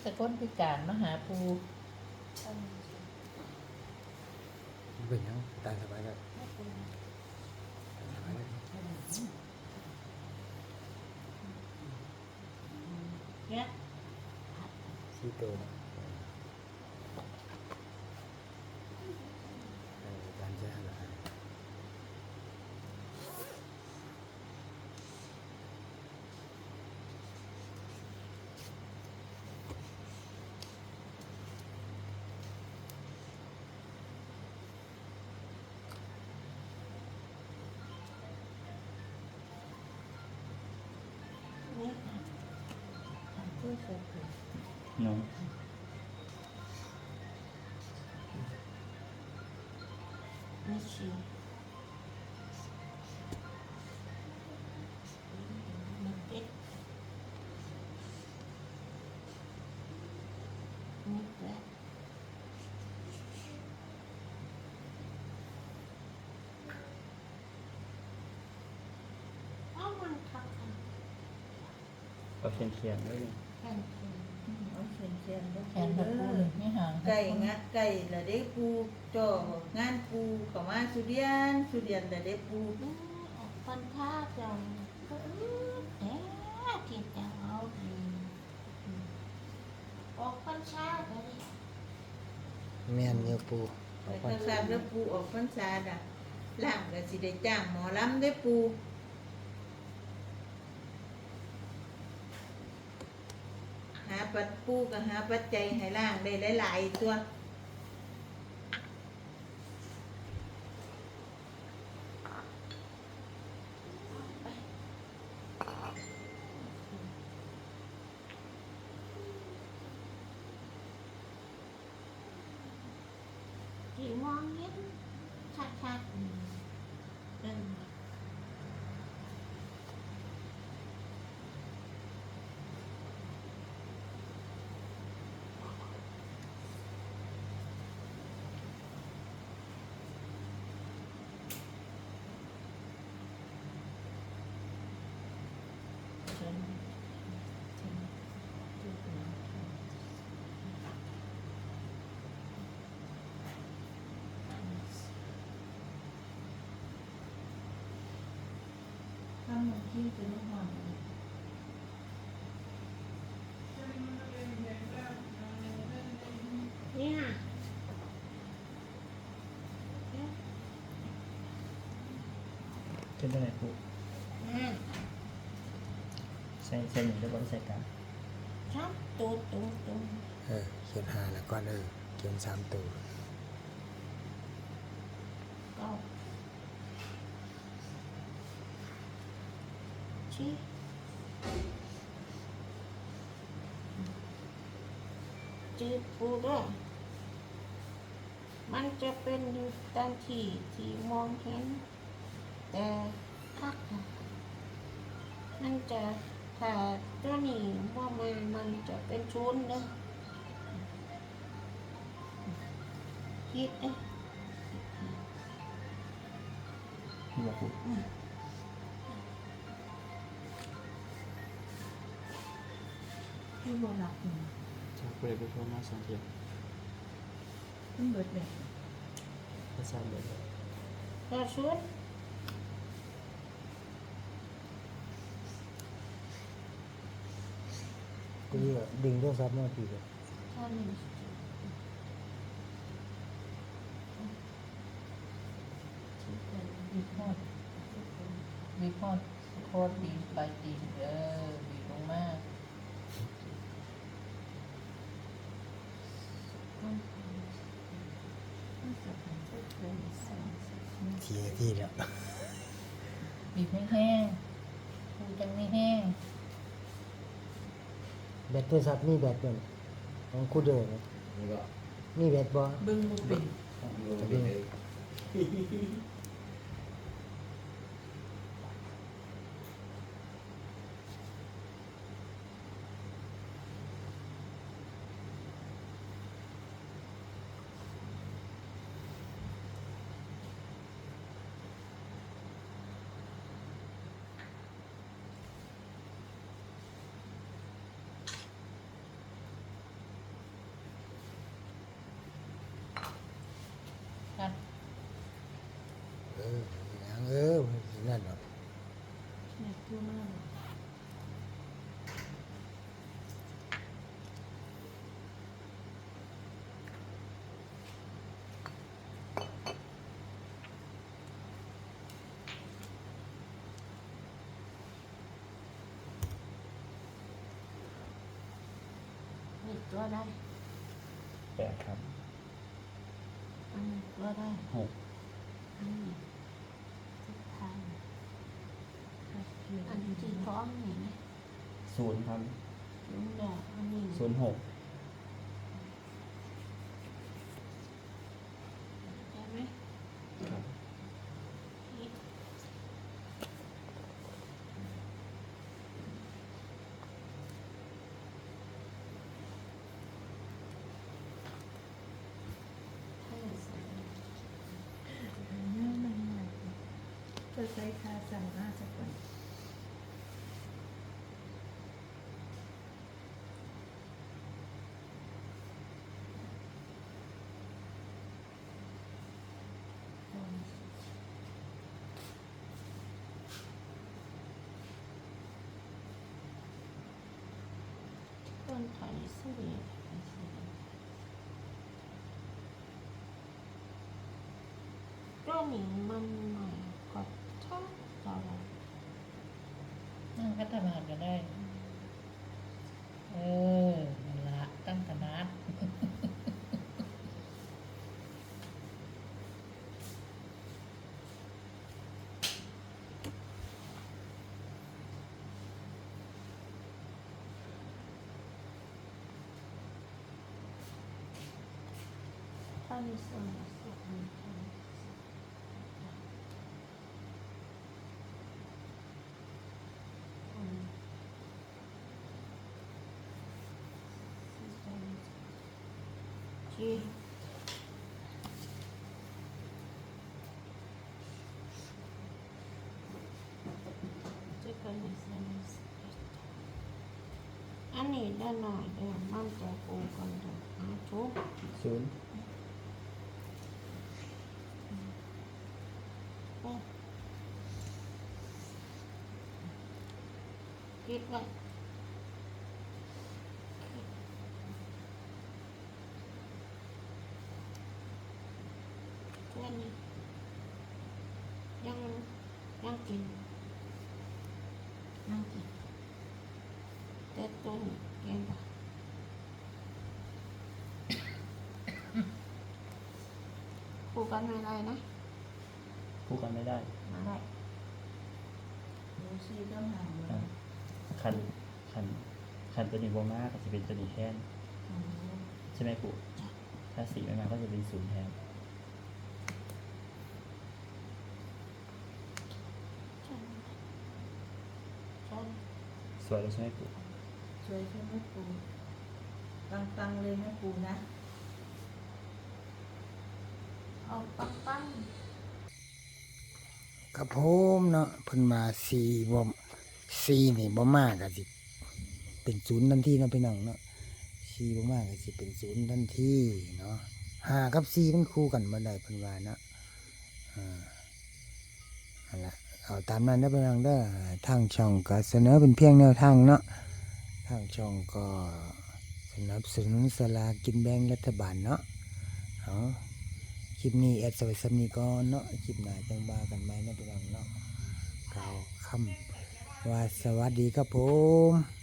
แต่คนพิการมาหาปูเป็นยังตามสบายแล้วตามสบายแล้วเนี่ยสี่ตัวนะเออตามใจอะไร นี่ค่ะ ผู้สูงอายุหนูไม่ชีมันเด็กนี่แหละเอามันทักกันก็เขียนเขียนๆไว้เลยแค่นี้ เอาเขียนเขียนๆแขนกับปูนี่ไม่ห่างไก่งะไก่ละได้ปูจ่องานปูเขามาสุเดียนสุเดียนละได้ปูอืมออกฟันท่าจังก็อือแหมกินจังเอาดีอืมออกฟันชาไปเลยแม่นเยอะปูเอาแต่ไปถ้าทราบแล้วปูออกพรรษาด่ะล่างก็สิได้จ้างหมอลำได้ปู หาปัดปูก็หาปัจจัยให้ล่างได้หลายๆตัว ที่มองเห็นชัดๆอืมเดินมา ทำมันที่เป็นหอม เนี่ย ขึ้นได้ไหนปุ๊ นั่น ใส่ใส่หนึ่งได้บริใส่กลางชับตูดตูดตูดเออเขียนหาแล้วก็เออเขียนสามตัวก็ชี้จืดปูด้วยมันจะเป็นอยู่ตามที่ที่มองเห็น แต่พักอะมันจะ ถ้าตัวนี้ว่ามันมันจะเป็นชุนย์เด้อคิดเอ๊ะที่บอกปุ๊ที่โบราณจากไปไปโทรมาสองเทียมมันเบิดเลยภาษาเลยกระชุน ก็เยอะดึงโทรศัพท์มาทีเดียวท่านมีพอดมีพอดโคตรดีไปดีเด้อดีมากทีที่แล้วบีบไม่แห้งปูจังไม่แห้ง แบตโทรศัพท์มีแบตบ่เนี่ยของคูเดอร์เนี่ยมีแบตบ่ เบึงบุเป็นจะดึง เออนั่นเนาะอยากพูดมากเลยนี่ตัวได้แปดครับ อันนี้ตัวได้หกอันนี้สุดท้าย ครับพี่ อันนี้ที่ท้องนี่นะศูนย์ครับลุงเดาอันนี้ศูนย์หกใช่ไหมครับนี่ให้ใส่เนี่ยมันหนักจะใช้คาสั่งมาสักก่อน ต้นไผ่สุริตัวนี้มันใหม่กว่าท่าเรานั่งพัฒนาก็ได้ เออนั่นละตั้งขนาด ท่านสมสุขมีท่านจีจะ กันในสนอันนี้ด้านหน่อยเดี๋ยวมันจะปูกันเดี๋ยวหาชุกศูนย์คิดว่าตัวนี้ยังยังกินยังกินแต่ตัวนี้เก่งกว่าคู่กันไม่ได้นะ คู่กันไม่ได้มาได้ดูซีต้องห่างเลอะยคันคันคันตัวนี้โบมากก็จะเป็นตัวนี้แทนอ๋อใช่ไหมปู่ถ้าสีไม่มาก็จะเป็นศูนย์แทนใช่ใช่สวยเลยใช่ไหมปู่ช่วยใช่ไหมปูปังๆเลยนะปูนะ เอาปังปัง กับผมเนาะเพิ่นมาสี่บ่สี่นี่บ่มากก็สิ เป็นศูนย์ทันทีเนาะพี่น้องเนาะสี่บ่มากก็สิเป็นศูนย์ทันทีเนาะห้ากับสี่มันคู่กันบ่ได้เพิ่นว่าเนาะอ่านั่นละเอาตามนั้นเด้อพี่น้องเด้อทางช่องก็เสนอเป็นเพียงแนวทางเนาะทางช่องก็สนับสนุนสลากินแบ่งรัฐบาลเนาะเอา คลิปนี้แอดสวยสมีก่อนเนาะคลิปหน้าจังบากันไหมเนาะพี่น้องเนาะกล่าวคำว่าสวัสดีครับผม